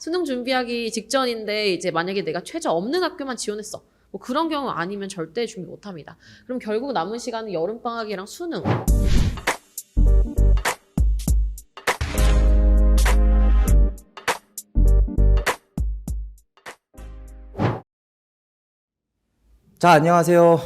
수능 준비하기 직전인데 이제 만약에 내가 최저 없는 학교만 지원했어. 뭐 그런 경우 아니면 절대 준비 못 합니다. 그럼 결국 남은 시간은 여름방학이랑 수능. 자, 안녕하세요.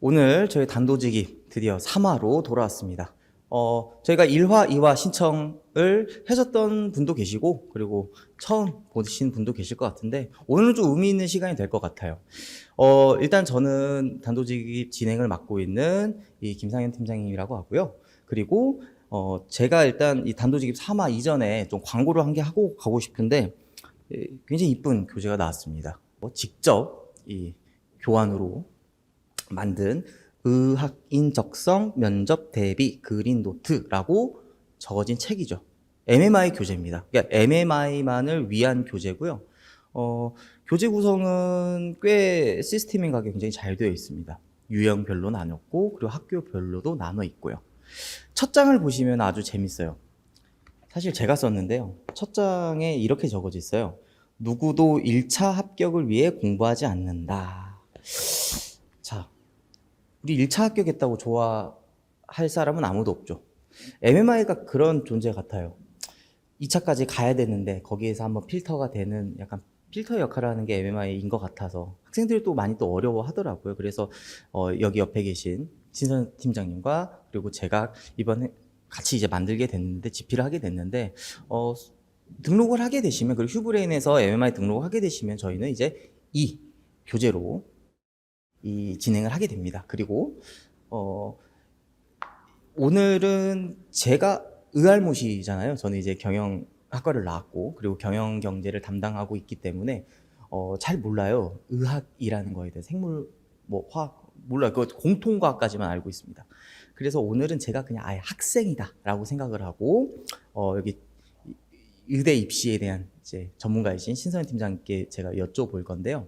오늘 저희 단도직입 드디어 3화로 돌아왔습니다. 어, 저희가 1화, 2화 신청을 하셨던 분도 계시고, 그리고 처음 보신 분도 계실 것 같은데, 오늘은 좀 의미 있는 시간이 될 것 같아요. 어, 일단 저는 단도직입 진행을 맡고 있는 이 김상현 팀장님이라고 하고요. 그리고, 어, 제가 일단 이 단도직입 3화 이전에 좀 광고를 한 개 하고 가고 싶은데, 예, 굉장히 이쁜 교재가 나왔습니다. 뭐 직접 이 교환으로 만든 의학인 적성 면접 대비 그린 노트라고 적어진 책이죠. MMI 교재입니다. 그러니까 MMI만을 위한 교재고요. 어, 교재 구성은 꽤 시스템인가게 굉장히 잘 되어 있습니다. 유형별로 나눴고 그리고 학교별로도 나눠 있고요. 첫 장을 보시면 아주 재밌어요. 사실 제가 썼는데요. 첫 장에 이렇게 적어져 있어요. 누구도 1차 합격을 위해 공부하지 않는다. 자, 우리 1차 합격했다고 좋아할 사람은 아무도 없죠. MMI가 그런 존재 같아요. 2차까지 가야 되는데 거기에서 한번 필터가 되는 약간 필터 역할을 하는 게 MMI인 것 같아서 학생들이 또 많이 또 어려워 하더라고요. 그래서 어, 여기 옆에 계신 진선 팀장님과 그리고 제가 이번에 같이 이제 만들게 됐는데 집필을 하게 됐는데 어, 등록을 하게 되시면 그리고 휴브레인에서 MMI 등록을 하게 되시면 저희는 이제 이 교재로 이 진행을 하게 됩니다. 그리고 어 오늘은 제가 의알못이잖아요. 저는 이제 경영 학과를 나왔고 그리고 경영 경제를 담당하고 있기 때문에 어 잘 몰라요. 의학이라는 거에 대해 생물 뭐 화학 몰라요. 그 공통과학까지만 알고 있습니다. 그래서 오늘은 제가 그냥 아예 학생이다라고 생각을 하고 어 여기 의대 입시에 대한 이제 전문가이신 신선 팀장님께 제가 여쭤볼 건데요.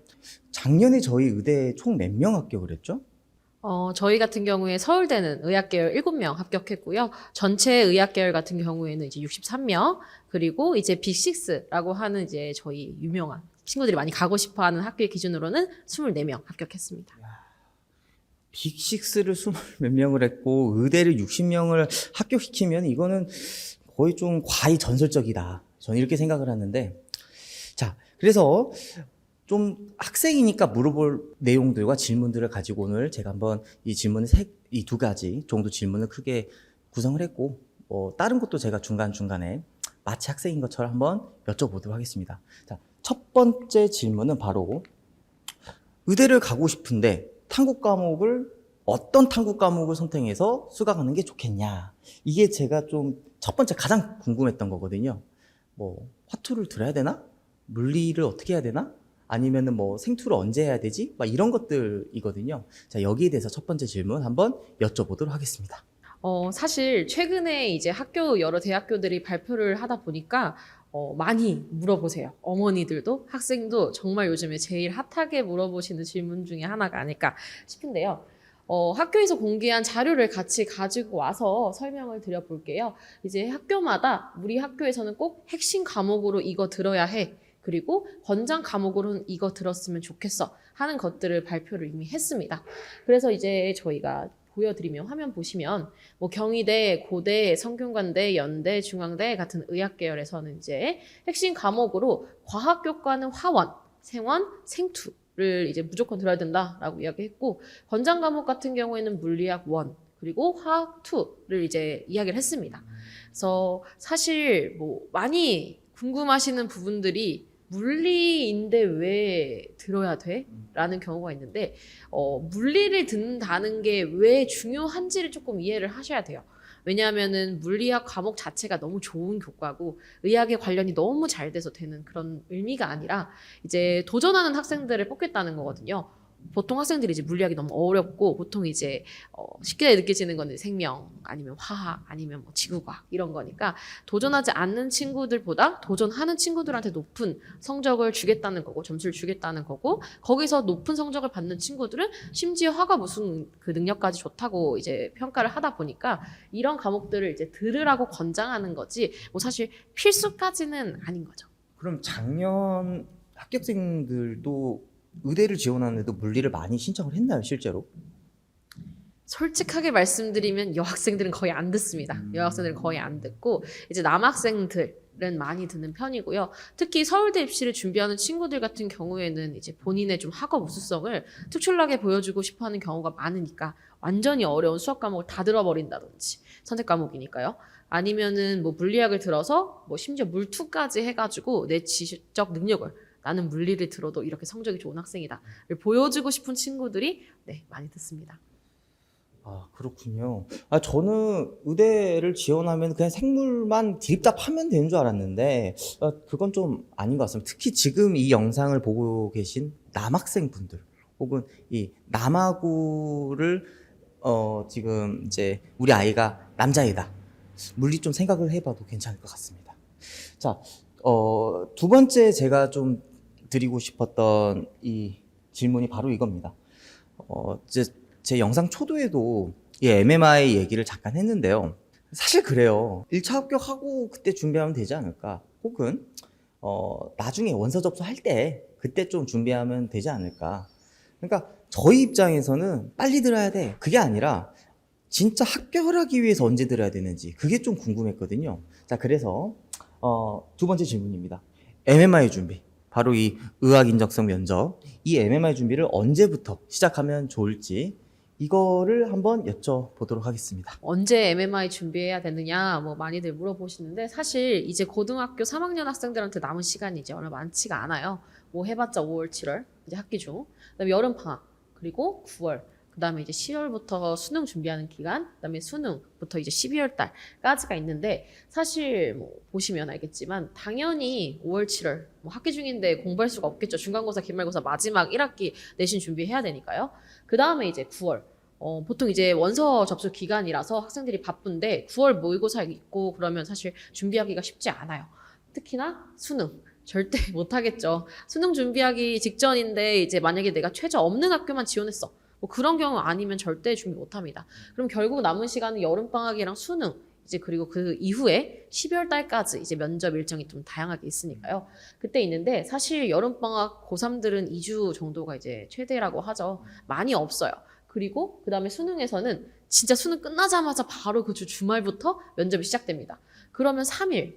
작년에 저희 의대 총몇 명 합격을 했죠? 어, 저희 같은 경우에 서울대는 의학계열 7명 합격했고요. 전체 의학계열 같은 경우에는 이제 63명, 그리고 이제 빅6라고 하는 이제 저희 유명한 친구들이 많이 가고 싶어 하는 학교의 기준으로는 24명 합격했습니다. 빅6를 스물 몇 명을 했고 의대를 60명을 합격시키면 이거는 거의 좀 과히 전설적이다. 저는 이렇게 생각을 하는데 자 그래서 좀 학생이니까 물어볼 내용들과 질문들을 가지고 오늘 제가 한번 이 질문을 이 두 가지 정도 질문을 크게 구성을 했고 뭐 다른 것도 제가 중간 중간에 마치 학생인 것처럼 한번 여쭤보도록 하겠습니다. 자 첫 번째 질문은 바로 의대를 가고 싶은데 탐구 과목을 어떤 탐구 과목을 선택해서 수강하는 게 좋겠냐. 이게 제가 좀 첫 번째 가장 궁금했던 거거든요. 뭐 화투를 들어야 되나? 물리를 어떻게 해야 되나? 아니면은 뭐 생투를 언제 해야 되지? 막 이런 것들이거든요. 자, 여기에 대해서 첫 번째 질문 한번 여쭤보도록 하겠습니다. 어, 사실 최근에 이제 학교 여러 대학교들이 발표를 하다 보니까 어, 많이 물어보세요. 어머니들도 학생도 정말 요즘에 제일 핫하게 물어보시는 질문 중에 하나가 아닐까 싶은데요. 어, 학교에서 공개한 자료를 같이 가지고 와서 설명을 드려볼게요. 이제 학교마다 우리 학교에서는 꼭 핵심 과목으로 이거 들어야 해. 그리고 권장 과목으로는 이거 들었으면 좋겠어 하는 것들을 발표를 이미 했습니다. 그래서 이제 저희가 보여드리면 화면 보시면 뭐 경희대, 고대, 성균관대, 연대, 중앙대 같은 의학 계열에서는 이제 핵심 과목으로 과학 교과는 화원, 생원, 생투 를 이제 무조건 들어야 된다라고 이야기했고 권장 과목 같은 경우에는 물리학 원 그리고 화학 투를 이제 이야기를 했습니다. 그래서 사실 뭐 많이 궁금하시는 부분들이 물리인데 왜 들어야 돼? 라는 경우가 있는데, 어, 물리를 듣는다는 게 왜 중요한지를 조금 이해를 하셔야 돼요. 왜냐하면은 물리학 과목 자체가 너무 좋은 교과고 의학에 관련이 너무 잘 돼서 되는 그런 의미가 아니라 이제 도전하는 학생들을 뽑겠다는 거거든요. 보통 학생들이 이제 물리학이 너무 어렵고 보통 이제 어, 쉽게 느껴지는 거는 생명 아니면 화학 아니면 뭐 지구과학 이런 거니까 도전하지 않는 친구들보다 도전하는 친구들한테 높은 성적을 주겠다는 거고 점수를 주겠다는 거고 거기서 높은 성적을 받는 친구들은 심지어 화가 무슨 그 능력까지 좋다고 이제 평가를 하다 보니까 이런 과목들을 이제 들으라고 권장하는 거지 뭐 사실 필수까지는 아닌 거죠. 그럼 작년 합격생들도 의대를 지원하는데도 물리를 많이 신청을 했나요, 실제로? 솔직하게 말씀드리면 여학생들은 거의 안 듣습니다. 음. 여학생들은 거의 안 듣고 이제 남학생들 은 많이 듣는 편이고요. 특히 서울대 입시를 준비하는 친구들 같은 경우에는 이제 본인의 좀 학업 우수성을 특출나게 보여주고 싶어하는 경우가 많으니까 완전히 어려운 수학 과목을 다 들어버린다든지 선택 과목이니까요. 아니면은 뭐 물리학을 들어서 뭐 심지어 물투까지 해가지고 내 지적 능력을 나는 물리를 들어도 이렇게 성적이 좋은 학생이다를 보여주고 싶은 친구들이 네 많이 듣습니다. 아, 그렇군요. 아, 저는 의대를 지원하면 그냥 생물만 드립답하면 되는 줄 알았는데, 아, 그건 좀 아닌 것 같습니다. 특히 지금 이 영상을 보고 계신 남학생분들, 혹은 이 남아구를, 어, 지금 이제 우리 아이가 남자이다. 물리 좀 생각을 해봐도 괜찮을 것 같습니다. 자, 어, 두 번째 제가 좀 드리고 싶었던 이 질문이 바로 이겁니다. 어, 이제 제 영상 초도에도 이 MMI 얘기를 잠깐 했는데요. 사실 그래요. 1차 합격하고 그때 준비하면 되지 않을까? 혹은 어, 나중에 원서 접수할 때 그때 좀 준비하면 되지 않을까? 그러니까 저희 입장에서는 빨리 들어야 돼. 그게 아니라 진짜 합격을 하기 위해서 언제 들어야 되는지 그게 좀 궁금했거든요. 자, 그래서 어, 두 번째 질문입니다. MMI 준비. 바로 이 의학 인적성 면접. 이 MMI 준비를 언제부터 시작하면 좋을지 이거를 한번 여쭤보도록 하겠습니다. 언제 MMI 준비해야 되느냐 뭐 많이들 물어보시는데 사실 이제 고등학교 3학년 학생들한테 남은 시간이 이제 얼마 많지가 않아요. 뭐 해봤자 5월, 7월 이제 학기 중, 그다음에 여름 방학 그리고 9월, 그다음에 이제 10월부터 수능 준비하는 기간, 그다음에 수능부터 이제 12월 달까지가 있는데 사실 뭐 보시면 알겠지만 당연히 5월, 7월 뭐 학기 중인데 공부할 수가 없겠죠. 중간고사, 기말고사 마지막 1학기 내신 준비해야 되니까요. 그 다음에 이제 9월. 어, 보통 이제 원서 접수 기간이라서 학생들이 바쁜데 9월 모의고사 있고 그러면 사실 준비하기가 쉽지 않아요. 특히나 수능. 절대 못하겠죠. 수능 준비하기 직전인데 이제 만약에 내가 최저 없는 학교만 지원했어. 뭐 그런 경우 아니면 절대 준비 못합니다. 그럼 결국 남은 시간은 여름방학이랑 수능, 이제 그리고 그 이후에 12월 달까지 이제 면접 일정이 좀 다양하게 있으니까요. 그때 있는데 사실 여름방학 고3들은 2주 정도가 이제 최대라고 하죠. 많이 없어요. 그리고 그 다음에 수능에서는 진짜 수능 끝나자마자 바로 그 주 주말부터 면접이 시작됩니다. 그러면 3일,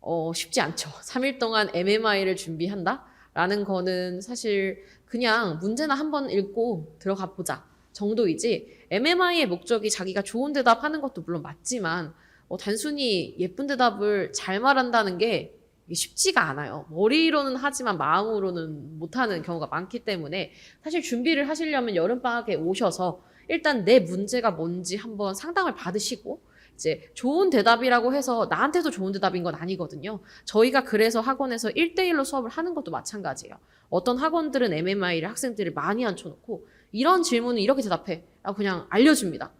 어, 쉽지 않죠. 3일 동안 MMI를 준비한다? 라는 거는 사실 그냥 문제나 한번 읽고 들어가 보자 정도이지 MMI의 목적이 자기가 좋은 대답 하는 것도 물론 맞지만 어, 단순히 예쁜 대답을 잘 말한다는 게 쉽지가 않아요. 머리로는 하지만 마음으로는 못하는 경우가 많기 때문에 사실 준비를 하시려면 여름방학에 오셔서 일단 내 문제가 뭔지 한번 상담을 받으시고 이제 좋은 대답이라고 해서 나한테도 좋은 대답인 건 아니거든요. 저희가 그래서 학원에서 1대1로 수업을 하는 것도 마찬가지예요. 어떤 학원들은 MMI를 학생들을 많이 앉혀놓고 이런 질문은 이렇게 대답해. 라고 그냥 알려줍니다.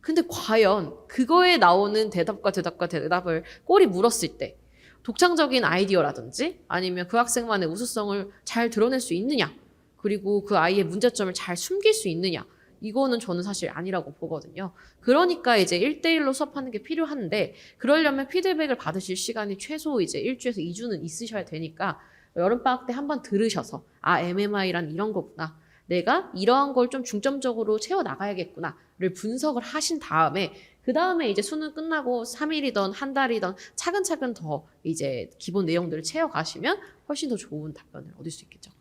근데 과연 그거에 나오는 대답과 대답과 대답을 꼬리 물었을 때 독창적인 아이디어라든지 아니면 그 학생만의 우수성을 잘 드러낼 수 있느냐 그리고 그 아이의 문제점을 잘 숨길 수 있느냐 이거는 저는 사실 아니라고 보거든요. 그러니까 이제 1대1로 수업하는 게 필요한데 그러려면 피드백을 받으실 시간이 최소 이제 1주에서 2주는 있으셔야 되니까 여름방학 때 한번 들으셔서 아 MMI란 이런 거구나. 내가 이러한 걸 좀 중점적으로 채워 나가야겠구나를 분석을 하신 다음에 그 다음에 이제 수능 끝나고 3일이던 한 달이던 차근차근 더 이제 기본 내용들을 채워 가시면 훨씬 더 좋은 답변을 얻을 수 있겠죠.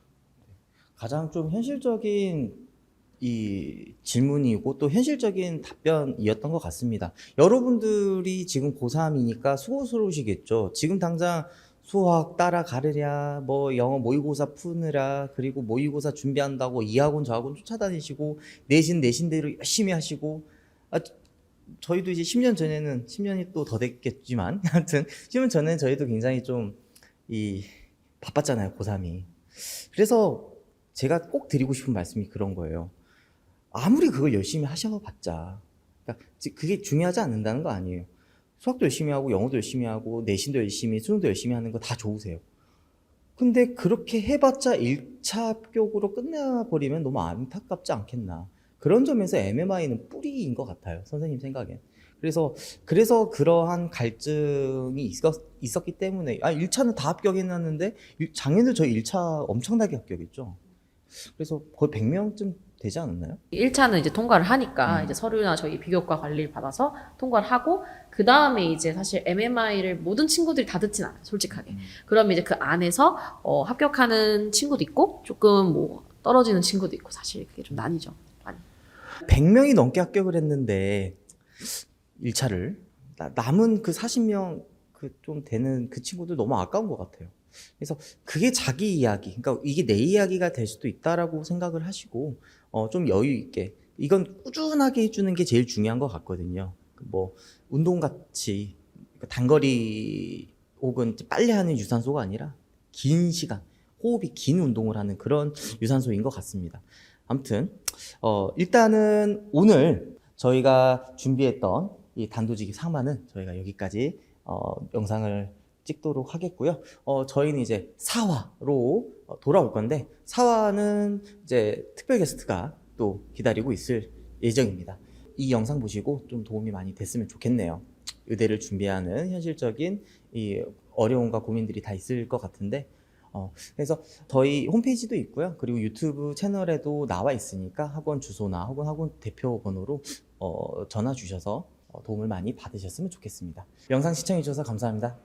가장 좀 현실적인 이 질문이고 또 현실적인 답변이었던 것 같습니다. 여러분들이 지금 고3이니까 수고스러우시겠죠. 지금 당장 수학 따라가르랴, 뭐 영어 모의고사 푸느라, 그리고 모의고사 준비한다고 이 학원 저 학원 쫓아다니시고 내신 내신대로 열심히 하시고 아, 저희도 이제 10년 전에는 10년이 또 더 됐겠지만 하여튼 10년 전에는 저희도 굉장히 좀 이 바빴잖아요 고3이 그래서 제가 꼭 드리고 싶은 말씀이 그런 거예요 아무리 그걸 열심히 하셔봤자. 그러니까 지- 그게 중요하지 않는다는 거 아니에요. 수학도 열심히 하고 영어도 열심히 하고 내신도 열심히 수능도 열심히 하는 거 다 좋으세요. 근데 그렇게 해봤자 1차 합격으로 끝내버리면 너무 안타깝지 않겠나. 그런 점에서 MMI는 뿌리인 것 같아요 선생님 생각엔. 그래서 그래서 그러한 갈증이 있었, 있었기 때문에 아 1차는 다 합격해놨는데 일- 작년에 저희 1차 엄청나게 합격했죠. 그래서 거의 100명쯤 되지 않았나요? 1차는 이제 통과를 하니까 음. 이제 서류나 저희 비교과 관리를 받아서 통과를 하고 그 다음에 이제 사실 MMI를 모든 친구들이 다 듣진 않아요, 솔직하게. 음. 그러면 이제 그 안에서 어, 합격하는 친구도 있고 조금 뭐 떨어지는 친구도 있고 사실 그게 좀 나뉘죠. 많이. 100명이 넘게 합격을 했는데 1차를 남은 그 40명 그 좀 되는 그 친구들 너무 아까운 것 같아요. 그래서 그게 자기 이야기, 그러니까 이게 내 이야기가 될 수도 있다라고 생각을 하시고 어, 좀 여유 있게 이건 꾸준하게 해주는 게 제일 중요한 것 같거든요. 뭐 운동 같이 단거리 혹은 빨리 하는 유산소가 아니라 긴 시간 호흡이 긴 운동을 하는 그런 유산소인 것 같습니다. 아무튼 어, 일단은 오늘 저희가 준비했던 이 단도직입 3화는 저희가 여기까지 어, 영상을 찍도록 하겠고요. 어, 저희는 이제 4화로 돌아올 건데 4화는 이제 특별 게스트가 또 기다리고 있을 예정입니다. 이 영상 보시고 좀 도움이 많이 됐으면 좋겠네요. 의대를 준비하는 현실적인 이 어려움과 고민들이 다 있을 것 같은데 어, 그래서 저희 홈페이지도 있고요. 그리고 유튜브 채널에도 나와 있으니까 학원 주소나 혹은 학원 대표 번호로 어, 전화 주셔서 어, 도움을 많이 받으셨으면 좋겠습니다. 영상 시청해 주셔서 감사합니다.